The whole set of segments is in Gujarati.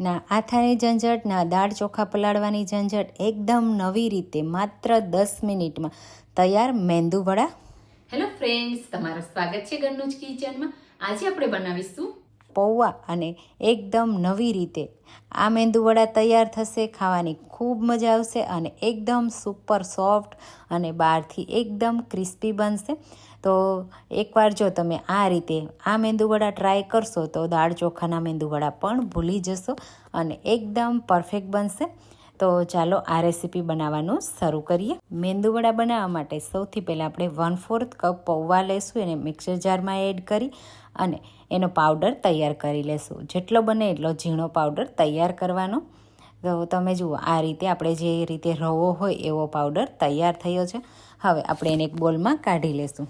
ના આથાની ઝંઝટ ના દાળ ચોખા પલાળવાની ઝંઝટ એકદમ નવી રીતે માત્ર દસ મિનિટમાં. તૈયાર મેંદુ વડા? હેલો ફ્રેન્ડ્સ તમારું સ્વાગત છે ઘરનું જ કિચનમાં. આજે આપણે બનાવીશું પૌવા અને એકદમ નવી રીતે. આ મેંદુ વડા તૈયાર થશે ખાવાની ખૂબ મજા આવશે અને એકદમ સુપર સોફ્ટ અને બહારથી એકદમ ક્રિસ્પી બનશે. તો એકવાર જો તમે આ રીતે આ મેંદુવડા ટ્રાય કરશો, તો દાળ ચોખાના મેંદુવડા પણ ભૂલી જશો અને એકદમ પરફેક્ટ બનશે. તો ચાલો આ રેસીપી બનાવવાનું શરૂ કરીએ. મેંદુવડા બનાવવા માટે સૌથી પહેલાં આપણે વન ફોર્થ કપ પૌવા લેશું, એને મિક્સર જારમાં એડ કરી અને એનો પાવડર તૈયાર કરી લેશું. જેટલો બને એટલો ઝીણો પાવડર તૈયાર કરવાનો. તો તમે જુઓ, આ રીતે આપણે જે રીતે રવો હોય એવો પાવડર તૈયાર થયો છે. હવે આપણે એને એક બોલમાં કાઢી લેશું.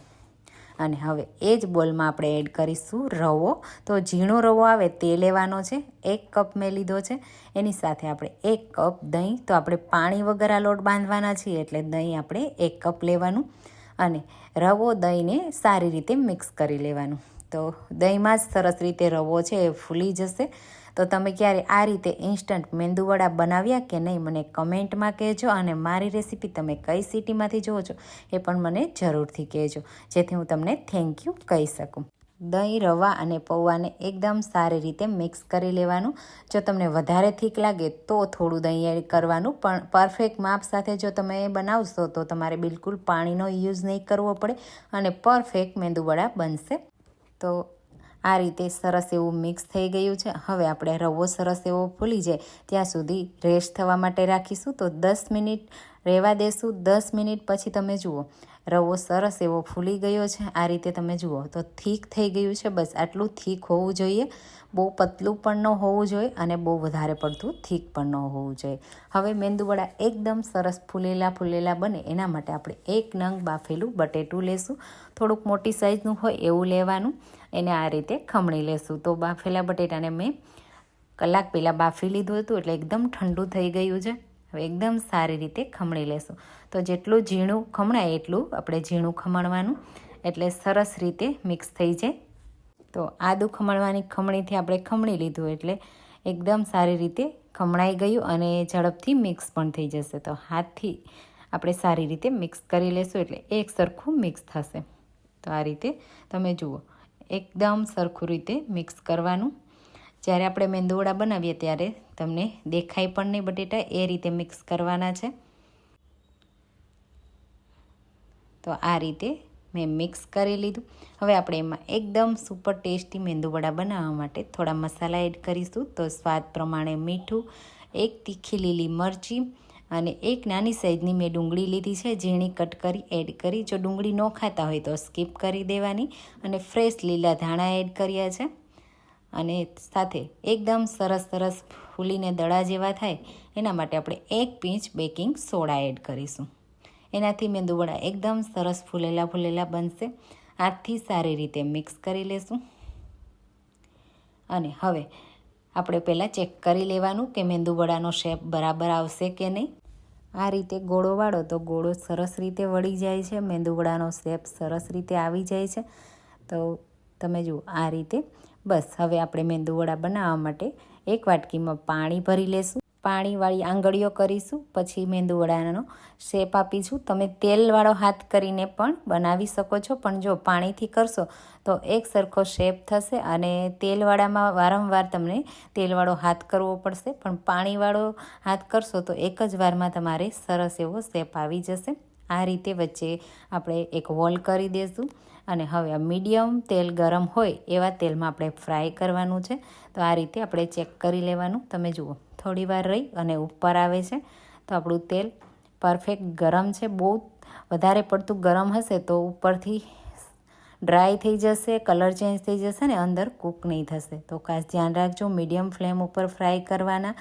અને હવે એ જ બોલમાં આપણે એડ કરીશું રવો. તો ઝીણો રવો આવે તે લેવાનો છે. એક કપ મેં લીધો છે. એની સાથે આપણે એક કપ દહીં. તો આપણે પાણી વગર આ લોટ બાંધવાના છીએ એટલે દહીં આપણે એક કપ લેવાનું અને રવો દહીંને સારી રીતે મિક્સ કરી લેવાનું. તો દહીંમાં જ સરસ રીતે રવો છે એ ફૂલી જશે. તો તમે ક્યારે આ રીતે ઇન્સ્ટન્ટ મેંદુવડા બનાવ્યા કે નહીં, મને કમેન્ટમાં કહેજો અને મારી રેસીપી તમે કઈ સિટીમાંથી જુઓ છો એ પણ મને જરૂરથી કહેજો. જેથી હું તમને થેન્ક યુ કહી શકું. દહીં, રવા અને પૌવાને એકદમ સારી રીતે મિક્સ કરી લેવાનું. જો તમને વધારે થીક લાગે તો થોડું દહીં એડ કરવાનું, પણ પરફેક્ટ માપ સાથે જો તમે બનાવશો તો તમારે બિલકુલ પાણીનો યુઝ નહીં કરવો પડે અને પરફેક્ટ મેંદુવડા બનશે. તો આ રીતે સરસ એવું મિક્સ થઈ ગયું છે. હવે આપણે રવો સરસ એવો ફૂલી જાય. ત્યાં સુધી રેસ્ટ થવા માટે રાખીશું તો દસ મિનિટ રહેવા દેશું. દસ મિનિટ પછી તમે જુઓ, રવો સરસ એવો ફૂલી ગયો છે. આ રીતે તમે જુઓ તો થીક થઈ ગયું છે. બસ આટલું થીક હોવું જોઈએ. બહુ પતલું પણ ન હોવું જોઈએ અને બહુ વધારે પડતું થીક પણ ન હોવું જોઈએ. હવે મેંદુવડા એકદમ સરસ ફૂલેલા ફૂલેલા બને. એના માટે આપણે એક નંગ બાફેલું બટેટું લેશું. થોડુંક મોટી સાઇઝનું હોય એવું લેવાનું. એને આ રીતે ખમણી લેશું. તો બાફેલા બટેટાને મેં કલાક પહેલાં બાફી લીધું હતું, એટલે એકદમ ઠંડુ થઈ ગયું છે. હવે એકદમ સારી રીતે ખમણી લેશું. તો જેટલું ઝીણું ખમણાય એટલું આપણે ઝીણું ખમણવાનું, એટલે સરસ રીતે મિક્સ થઈ જાય. તો આદું ખમણવાની ખમણીથી આપણે ખમણી લીધું, એટલે એકદમ સારી રીતે ખમણાઈ ગયું અને ઝડપથી મિક્સ પણ થઈ જશે. તો હાથથી આપણે સારી રીતે મિક્સ કરી લેશું, એટલે એક સરખું મિક્સ થશે. તો આ રીતે તમે જુઓ. એકદમ સરખું રીતે મિક્સ કરવાનું. જ્યારે આપણે મેંદુવડા બનાવીએ ત્યારે તમને દેખાય પણ નહીં બટેટા, એ રીતે મિક્સ કરવાના છે. તો આ રીતે મેં મિક્સ કરી લીધું. હવે આપણે એમાં એકદમ સુપર ટેસ્ટી મેંદુવડા બનાવવા માટે થોડા મસાલા એડ કરીશું. તો સ્વાદ પ્રમાણે મીઠું, એક તીખી લીલી મરચી અને એક નાની સાઈઝની મેં ડુંગળી લીધી છે, ઝીણી કટ કરી એડ કરી. જો ડુંગળી ન ખાતા હોય તો સ્કીપ કરી દેવાની અને ફ્રેશ લીલા ધાણા એડ કર્યા છે. અને સાથે એકદમ સરસ સરસ ફૂલીને દડા જેવા થાય, એના માટે આપણે એક પીંચ બેકિંગ સોડા એડ કરીશું. એનાથી મેંદુવડા એકદમ સરસ ફૂલેલા ફૂલેલા બનશે. હાથથી સારી રીતે મિક્સ કરી લેશું. અને હવે આપણે પહેલાં ચેક કરી લેવાનું કે મેંદુવડાનો શેપ બરાબર આવશે કે નહીં. આ રીતે ગોળો વાળો તો ગોળો સરસ રીતે વળી જાય છે મેંદુવડાનો શેપ સરસ રીતે આવી જાય છે. તો તમે જુઓ, આ રીતે. બસ, હવે આપણે મેંદુવડા બનાવવા માટે એક વાટકીમાં પાણી ભરી લેશું. પાણીવાળી આંગળીઓ કરીશું, પછી મેંદુવડાનો શેપ આપીશું. તમે તેલવાળો હાથ કરીને પણ બનાવી શકો છો, પણ જો પાણીથી કરશો તો એક સરખો શેપ થશે અને તેલવાળામાં વારંવાર તમને તેલવાળો હાથ કરવો પડશે. પણ પાણીવાળો હાથ કરશો તો એક જ વારમાં તમારે સરસ એવો શેપ આવી જશે. આ રીતે વચ્ચે આપણે એક વોલ કરી દઈશું અને હવે આ મીડિયમ તેલ ગરમ હોય એવા તેલમાં આપણે ફ્રાય કરવાનું છે. તો આ રીતે આપણે ચેક કરી લેવાનું. તમે જુઓ, થોડી વાર રહી અને ઉપર આવે છે. તો આપણું તેલ પરફેક્ટ ગરમ છે. બહુ વધારે પડતું ગરમ હશે તો ઉપરથી ડ્રાય થઈ જશે, કલર ચેન્જ થઈ જશે ને અંદર કૂક નહીં થશે. તો ખાસ ધ્યાન રાખજો, મીડિયમ ફ્લેમ ઉપર ફ્રાય કરવાના.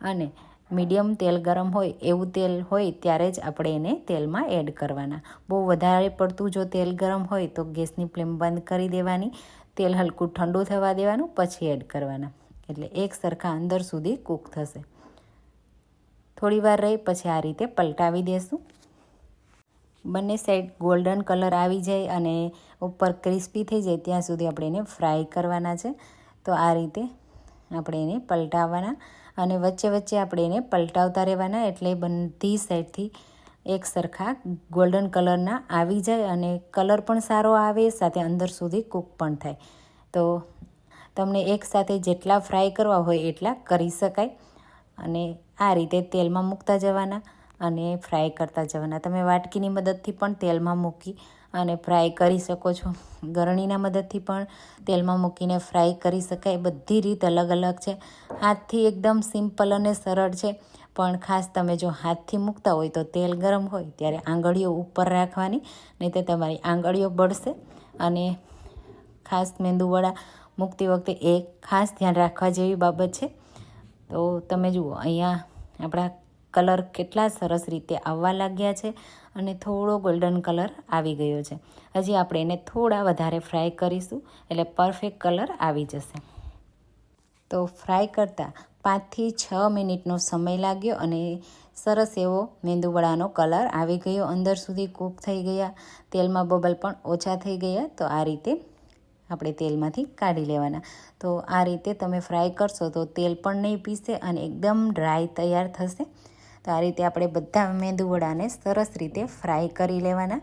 અને મીડિયમ તેલ ગરમ હોય, એવું તેલ હોય, ત્યારે જ આપણે એને તેલમાં એડ કરવાના. બહુ વધારે પડતું જો તેલ ગરમ હોય, તો ગેસની ફ્લેમ બંધ કરી દેવાની, તેલ હલકું ઠંડુ થવા દેવાનું, પછી એડ કરવાના. એટલે એક સરખા અંદર સુધી કૂક થશે. થોડી વાર રહી, પછી આ રીતે પલટાવી દેશું. બંને સાઈડ ગોલ્ડન કલર આવી જાય અને ઉપર ક્રિસ્પી થઈ જાય, ત્યાં સુધી આપણે એને ફ્રાય કરવાના છે. તો આ રીતે આપણે એને પલટાવવાના. અને વચ્ચે વચ્ચે આપણે એને પલટાવતા રહેવાના એટલે બધી સાઈડથી એક સરખા ગોલ્ડન કલરના આવી જાય અને કલર પણ સારો આવે, સાથે અંદર સુધી કૂક પણ થાય. તો તમને એકસાથે જેટલા ફ્રાય કરવા હોય એટલા કરી શકાય. અને આ રીતે તેલમાં મૂકતા જવાના અને ફ્રાય કરતા જવાના. તમે વાટકીની મદદથી પણ તેલમાં મૂકી અને ફ્રાય કરી શકો છો. ગરણીના મદદથી પણ તેલમાં મૂકીને ફ્રાય કરી શકાય. બધી રીત અલગ અલગ છે. હાથથી એકદમ સિમ્પલ અને સરળ છે. પણ ખાસ તમે જો હાથથી મૂકતા હોય તો તેલ ગરમ હોય ત્યારે આંગળીઓ ઉપર રાખવાની નહીં તો તમારી આંગળીઓ બળશે. અને ખાસ મેંદુવડા મૂકતી વખતે એક ખાસ ધ્યાન રાખવા જેવી બાબત છે. તો તમે જુઓ, અહીંયા આપણા કલર કેટલા સરસ રીતે આવવા લાગ્યા છે અને થોડો ગોલ્ડન કલર આવી ગયો છે. હજી આપણે એને થોડા વધારે ફ્રાય કરીશું, એટલે પરફેક્ટ કલર આવી જશે. તો ફ્રાય કરતાં પાંચથી છ મિનિટનો સમય લાગ્યો અને સરસ એવો મેંદુવડાનો કલર આવી ગયો. અંદર સુધી કૂક થઈ ગયા, તેલમાં બબલ પણ ઓછા થઈ ગયા, તો આ રીતે આપણે તેલમાંથી કાઢી લેવાના. તો આ રીતે તમે ફ્રાય કરશો તો તેલ પણ નહીં પીસે અને એકદમ ડ્રાય તૈયાર થશે. તો આ રીતે આપણે બધા મેંદુવડાને સરસ રીતે ફ્રાય કરી લેવાના.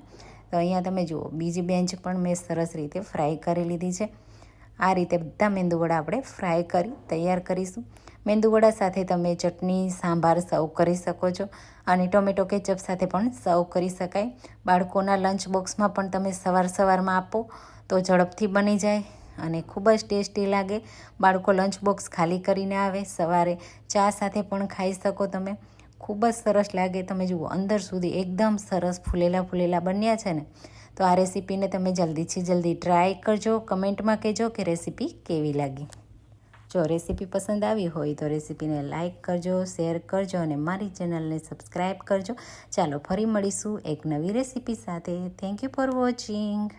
તો અહીંયા તમે જુઓ, બીજી બેન્ચ પણ મેં સરસ રીતે ફ્રાય કરી લીધી છે. આ રીતે બધા મેંદુવડા આપણે ફ્રાય કરી, તૈયાર કરીશું. મેંદુવડા સાથે તમે ચટણી, સાંભાર સર્વ કરી શકો છો અને ટોમેટો કેચઅપ સાથે પણ સર્વ કરી શકાય. બાળકોના લંચ બોક્સમાં પણ તમે સવાર સવારમાં આપો તો ઝડપથી બની જાય અને ખૂબ જ ટેસ્ટી લાગે. બાળકો લંચ બોક્સ ખાલી કરીને આવે, સવારે ચા સાથે પણ ખાઈ શકો તમે. ખૂબ જ સરસ લાગે. તમે જુઓ, અંદર સુધી એકદમ સરસ ફૂલેલા ફૂલેલા બન્યા છે ને. તો આ રેસીપીને તમે જલ્દીથી જલ્દી ટ્રાય કરજો, કમેન્ટમાં કહેજો કે રેસીપી કેવી લાગી. જો રેસીપી પસંદ આવી હોય તો રેસીપીને લાઇક કરજો, શેર કરજો અને મારી ચેનલને સબસ્ક્રાઈબ કરજો. ચાલો, ફરી મળીશું એક નવી રેસીપી સાથે. Thank you for watching